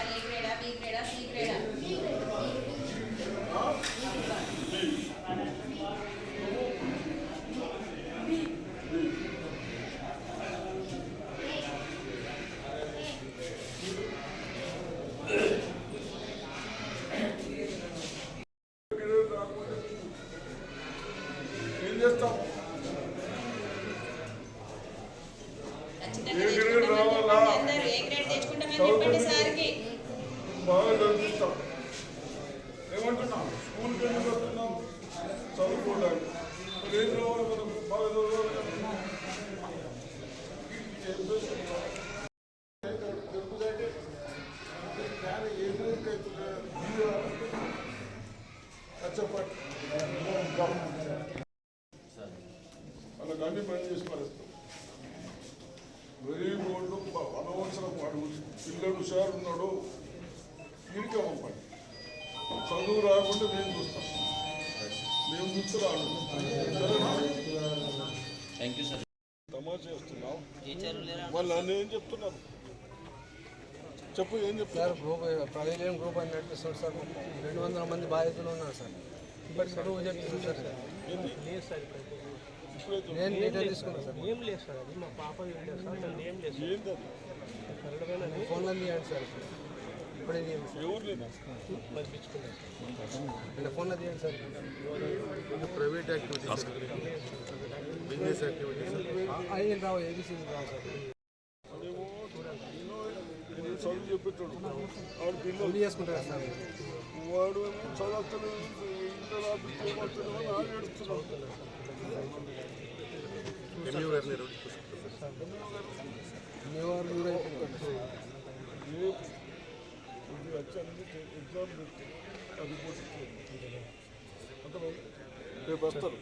గ్రేడా A గ్రేడా B గ్రేడా A grade రావాలా A grade తెచ్చుకుంటామని చెప్పండి. చదివిస్తాం ఏమంటున్నాం స్కూల్కి ఎందుకు వస్తున్నాం చదువుకోవడానికి. ఏం చదవాలి మనం బాగా వాళ్ళకి అన్ని పని చేసి పరిస్తాం. వెరీ బోర్డు అనవసరం వాడు పిల్లడు హుషారు ఉన్నాడు వీడికే పంపండి చదువు రాకుండా మేము చూస్తాం. మేము చూస్తే రాడు థ్యాంక్ యూ సార్ వాళ్ళు నన్ను ఏం చెప్తున్నారు? చెప్పు ఏం సార్ చెప్తున్నారు గ్రూప్ ప్రజలేం గ్రూప్ అని నడిపిస్తుంది సార్. రెండు వందల మంది బాధితులు ఉన్నారు సార్. ఇప్పటికి గ్రూప్ చెప్తుంది సార్. లేదు సార్ నేను డీటెయిల్ తీసుకున్నాను సార్. ఏం లేదు సార్ అది మా పాప లేదు సార్ ఏం లేదు సార్. ఏంది అది? కరడమైన ఫోన్లో తీయండి సార్. ఇప్పుడే పంపించుకున్నాను ఫోన్లో తీయండి sir. Private activities business activities. అవి రావు ఏబీసీ రావు సార్. చదువు చెప్పేటాడు వాడు పిల్లలు పెళ్ళి చేసుకుంటారు సార్? వాడు ఏడుస్తున్నాడు గారిని రోజు మీ ఇది వచ్చి ఎగ్జామ్ పెట్టి రిపోర్ట్ ఇచ్చేది. రేపు వస్తారు